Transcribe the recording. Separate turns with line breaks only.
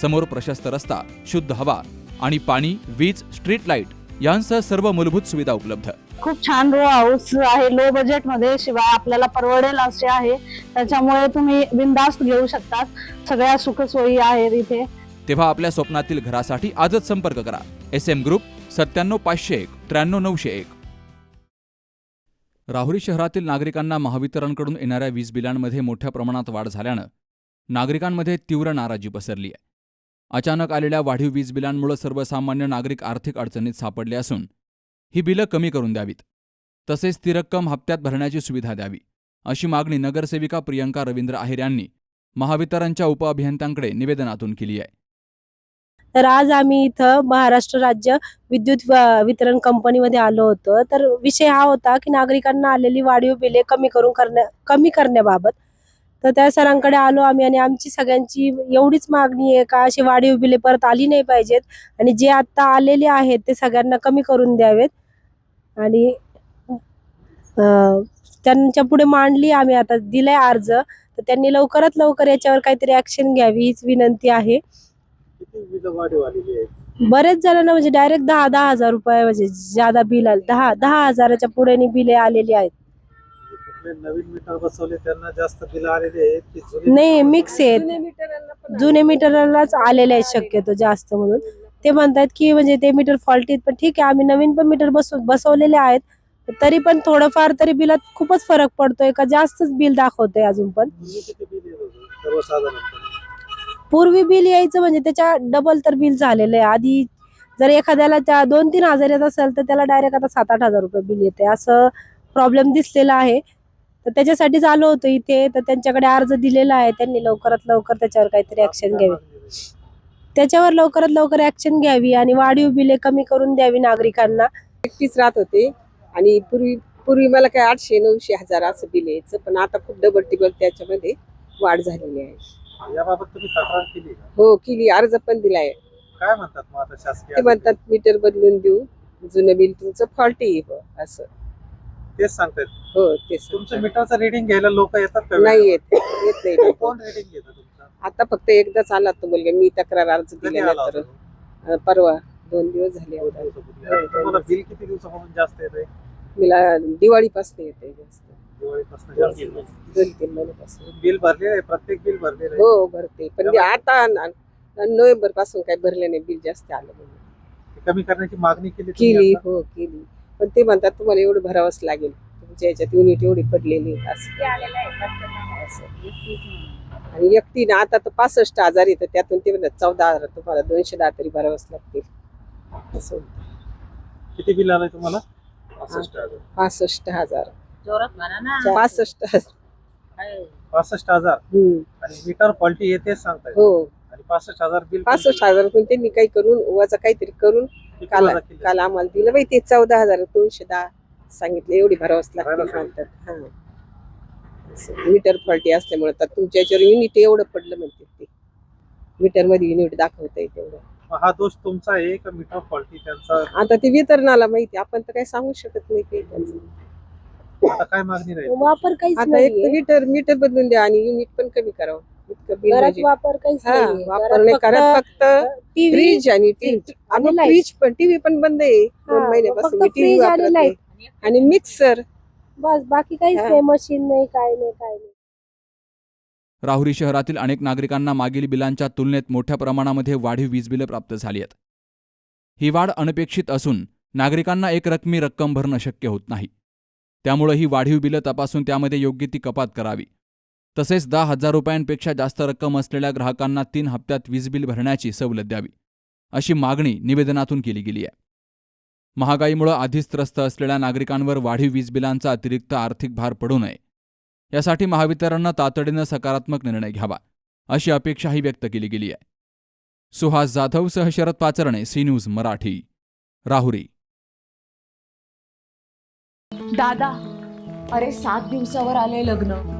समोर प्रशस्त रस्ता शुद्ध हवा आणि पाणी वीज स्ट्रीट लाइट यांसह सर्व मूलभूत सुविधा उपलब्ध.
खूप छान रो हाऊस आहे. लो बजेटमध्ये शिवाय आपल्याला परवडेल असे आहे. त्याच्यामुळे तुम्ही बिंदास्त घेऊ शकतात. सगळ्या सुखसोयी आहेत इथे.
तेव्हा आपल्या स्वप्नातील घरासाठी आजच संपर्क करा. एस एम ग्रुप सत्त्याण्णव पाचशे एक त्र्याण्णव नऊशे एक. राहुरी शहरातील नागरिकांना महावितरणकडून येणाऱ्या वीज बिलांमध्ये मोठ्या प्रमाणात वाढ झाल्यानं नागरिकांमध्ये तीव्र नाराजी पसरली आहे. अचानक आलेल्या वाढीव वीज बिलांमुळे सर्वसामान्य नागरिक आर्थिक अडचणीत सापडले असून ही बिलं कमी करून द्यावीत. तसेच ती रक्कम हप्त्यात भरण्याची सुविधा द्यावी अशी मागणी नगरसेविका प्रियंका रवींद्र आहेर यांनी महावितरणच्या उपअभियंत्यांकडे निवेदनातून केली आहे.
तर आज आम्ही इथं महाराष्ट्र राज्य विद्युत वितरण कंपनीमध्ये आलो होतो. तर विषय हा होता की नागरिकांना आलेली वाढीव बिले कमी करून करण्या कमी करण्याबाबत तर त्या सरांकडे आलो आम्ही आणि आमची सगळ्यांची एवढीच मागणी आहे का अशी वाढीव बिले परत आली नाही पाहिजेत. आणि जे आत्ता आलेले आहेत ते सगळ्यांना कमी करून द्यावेत. आणि त्यांच्या पुढे मांडली आम्ही आता दिलाय अर्ज. तर त्यांनी लवकरात लवकर याच्यावर काहीतरी ऍक्शन घ्यावी हीच विनंती आहे. बरेच जणांना म्हणजे डायरेक्ट दहा दहा हजार रुपये म्हणजे ज्यादा बिल आले दहा दहा हजाराच्या पुढे बिले आलेली आहेत.
नवीन मीटर बसवले त्यांना जास्त बिल आलेले आहेत की जुने
नाही मिक्स आहेत. जुने मीटरलाच आलेले आहेत शक्यतो जास्त म्हणून. ते म्हणतात की म्हणजे ते मीटर फॉल्टी पण ठीक आहे आम्ही नवीन पण मीटर बसव बसवलेले आहेत. तरी पण थोडंफार तरी बिलात खूपच फरक पडतोय का जास्तच बिल दाखवतोय अजून पण.
पूर्वी किती बिल येत होतं? सर्वसाधारणपणे.
पूर्वी बिल यायचं म्हणजे त्याच्या डबल तर बिल झालेलं आहे. आधी जर एखाद्याला त्या दोन तीन हजार येत असेल तर त्याला डायरेक्ट आता सात आठ हजार रुपये बिल येते. असं प्रॉब्लेम दिसलेला आहे. तर त्याच्यासाठीच आलो होतो इथे. तर त्यांच्याकडे अर्ज दिलेला आहे. त्यांनी लवकरात लवकर त्याच्यावर काहीतरी ऍक्शन घ्यावी. त्याच्यावर लवकरात लवकर ऍक्शन घ्यावी आणि वाढीव बिले कमी करून द्यावी नागरिकांना.
एकटीच राहत होते. आणि पूर्वी पूर्वी मला काय आठशे नऊशे हजार असं बिल यायचं. पण आता खूप डबल टिबल त्याच्यामध्ये वाढ झालेली आहे.
याबाबत तुम्ही तक्रार केली का?
हो केली. अर्ज पण दिलाय.
काय म्हणतात मग आता शासकीय
ते म्हणतात मीटर बदलून देऊ. जुनं बिल तुमचं फॉल्टी असं.
तेच सांगतायत
हो तेच
तुमचं मीटरचं रिडिंग घ्यायला लोक येतात का
नाही येत येत नाही.
कोण रिडिंग घेतं तुमचं
आता फक्त एकदाच आला तो मुलगा मी तक्रार अर्ज
कधी आला
दिल्यानंतर
होता तो?
अं, परवा दोन दिवस झाले
दोन
आता.
दिवसापूर्वी. आणि तुम्हाला बिल किती दिवसापासून जास्त येते
मला दिवाळीपासून येते जास्त
दिवाळीपासून जास्त येतंय.
दोन तीन महिन्यापासून
बिल भरले आहे प्रत्येक बिल भरलेलं आहे
हो भरते पण ते आता नोव्हेंबरपासून काही भरले नाही बिल जास्त आलं.
ते कमी करण्याची मागणी केली तुम्ही
केली
आता?
हो केली पण ते म्हणतात तुम्हाला एवढं भरावंच लागेल. तुमच्या याच्यात युनिट एवढी पडलेली आहे, असं. असं. आणि एकटीने आता तर पासष्ट हजार येतं. त्यातून ते म्हणतात चौदा हजार तुम्हाला दोनशे दहा तरी भरावंच लागतील. असं म्हणतात.
किती बिल आलंय तुम्हाला? पासष्ट हजार.
पासष्ट हजार. पासष्ट हजार.
पासष्ट हजार.
हम्म.
आणि मीटर फॉल्टी येतेच सांगताय.
हो.
आणि पासष्ट हजार बिल
पासष्ट हजारातून त्यांनी काही करून वजा काहीतरी करून काल
केलं?
आम्हाला दिलं. बाई ते चौदा हजार दोनशे दहा सांगितलं. एवढी भरावंच हा. असं. मीटर फॉल्टी असल्यामुळे तर तुमच्या याच्यावर युनिट एवढं पडलं म्हणते ते. मीटरमध्ये युनिट दाखवतंय तेवढं.
मग हा दोष तुमचा आहे का? मीटर फॉल्टी त्यांचा?
आता ते वितरणाला माहिती आपण तर काही सांगू शकत नाही काही त्यांचं.
आता काय मागणी राहील?
वापर काहीच
आता एक. मीटर मीटर बदलून द्या आणि युनिट पण कमी करावं.
घरात वापर काहीच
हा
नाहीये.
वापर नाही करत
फक्त
फ्रीज आणि टीव्ही
आणि.
फ्रीज पण टीव्ही पण बंद आहे. दोन
हा,
महिन्यापासून टीव्ही वापरत. नाही आणि मिक्सर
बस बाकी काहीच
हा.
नाही मशीन नाही काय नाही काय नाही.
राहुरी शहरातील अनेक नागरिकांना मागील बिलांच्या तुलनेत मोठ्या प्रमाणामध्ये वाढीव वीज बिलं प्राप्त झाली आहेत. ही वाढ अनपेक्षित असून नागरिकांना एक रकमी रक्कम भरणं शक्य होत नाही. त्यामुळे ही वाढीव बिलं तपासून त्यामध्ये योग्य ती कपात करावी. तसेच दहा हजार रुपयांपेक्षा जास्त रक्कम असलेल्या ग्राहकांना तीन हप्त्यात वीज बिल भरण्याची सवलत द्यावी अशी मागणी निवेदनातून केली गेली आहे. महागाईमुळे आधीच त्रस्त असलेल्या नागरिकांवर वाढीव वीज बिलांचा अतिरिक्त आर्थिक भार पडू नये. यासाठी महावितरणनं तातडीनं सकारात्मक निर्णय घ्यावा अशी अपेक्षाही व्यक्त केली गेली आहे. सुहास जाधव सह शरद पाचरणे सी न्यूज मराठी राहुरी.
दादा अरे सात दिवसावर आले लग्न.